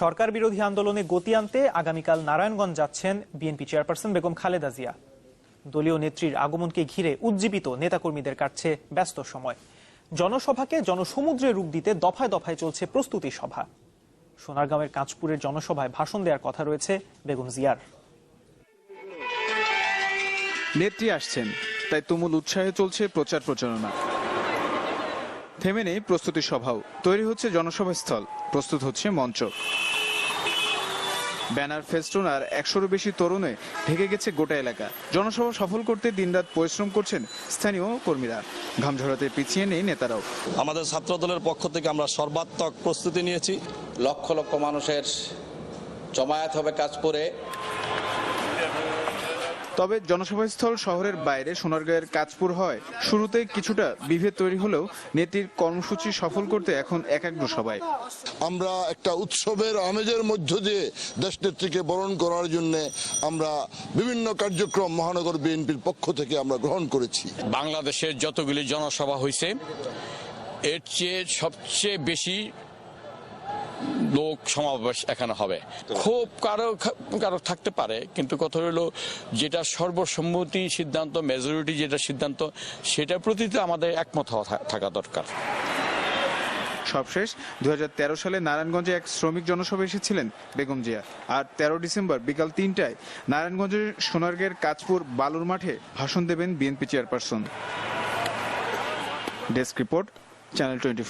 সরকার বিরোধী আন্দোলনে গতি আনতে আগামীকাল নারায়ণগঞ্জ যাচ্ছেন বিএনপি চেয়ারপারসন বেগম খালেদা জিয়া। দলীয় নেত্রীর আগমনকে ঘিরে উজ্জীবিত নেতাকর্মীদের কাটছে ব্যস্ত সময়। জনসভাকে জনসমুদ্রে রূপ দিতে দফায় দফায় চলছে প্রস্তুতি সভা। সোনারগাঁওয়ের কাঁচপুরের জনসভায় ভাষণ দেওয়ার কথা রয়েছে বেগম জিয়ার। নেত্রী আসছেন, তাই তুমুল উৎসাহে চলছে প্রচার প্রচারণা। থেমে নেই প্রস্তুতি সভাও, তৈরি হচ্ছে জনসভা স্থল প্রস্তুত হচ্ছে মঞ্চ ব্যানার ফেস্টুন আর একশোরও বেশি তরুণে ঢেকে গেছে গোটা এলাকা। জনসভা সফল করতে দিনরাত পরিশ্রম করছেন স্থানীয় কর্মীরা। ঘাম ঝরাতে পিছিয়ে নেই নেতারাও। আমাদের ছাত্র দলের পক্ষ থেকে আমরা সর্বাত্মক প্রস্তুতি নিয়েছি। লক্ষ লক্ষ মানুষের জমায়েত হবে কাজপুরে তবে জনসভাস্থল শহরের বাইরে সোনারগাঁয়ের কাজপুর হয়। শুরুতে কিছুটা বিভেদ তৈরি হলেও নেতির কর্মসূচি সফল করতে এখন একাগ্র সবাই। আমরা একটা উৎসবের আমেজের মধ্য দিয়ে দেশনেত্রীকে বরণ করার জন্য আমরা বিভিন্ন কার্যক্রম মহানগর বিএনপির পক্ষ থেকে আমরা গ্রহণ করেছি। বাংলাদেশের যতগুলি জনসভা হয়েছে এর চেয়ে সবচেয়ে বেশি লোক সমাবেশ এখানে হবে। খুব কারও কারও থাকতে পারে কিন্তু কথা হলো যেটা সর্বসম্মতি সিদ্ধান্ত মেজরিটি যেটা সিদ্ধান্ত সেটার প্রতি তো আমাদের একমত হওয়া থাকা দরকার। সবশেষ দুহাজার তেরো সালে নারায়ণগঞ্জে এক শ্রমিক জনসভা এসেছিলেন বেগম জিয়া আর তেরো ডিসেম্বর বিকাল তিনটায় নারায়ণগঞ্জের সোনারগাঁয়ের কাজপুর বালুর মাঠে ভাষণ দেবেন BNP chairperson. Desk report channel twenty